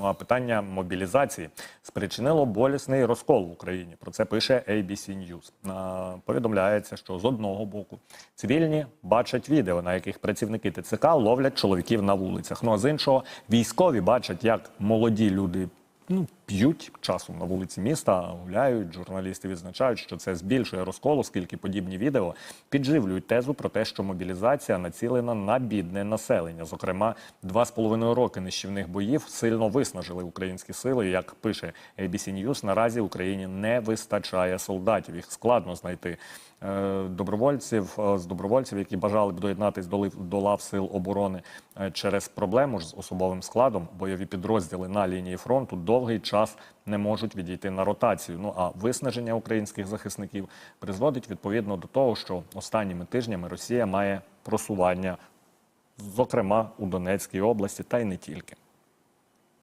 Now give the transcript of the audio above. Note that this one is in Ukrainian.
Ну питання мобілізації спричинило болісний розкол в Україні. Про це пише ABC News. Повідомляється, що з одного боку цивільні бачать відео, на яких працівники ТЦК ловлять чоловіків на вулицях. Ну а з іншого військові бачать, як молоді люди ну, п'ють часом на вулиці міста, гуляють. Журналісти відзначають, що це збільшує розкол, оскільки подібні відео підживлюють тезу про те, що мобілізація націлена на бідне населення. Зокрема, два з половиною роки нищівних боїв сильно виснажили українські сили. Як пише ABC News, наразі Україні не вистачає солдатів. Їх складно знайти. Е, Добровольців е, з добровольців, які бажали б доєднатись до до лав сил оборони е, через проблему ж з особовим складом, бойові підрозділи на лінії фронту довгий час не можуть відійти на ротацію. Ну а виснаження українських захисників призводить відповідно до того, що останніми тижнями Росія має просування, зокрема у Донецькій області, та й не тільки.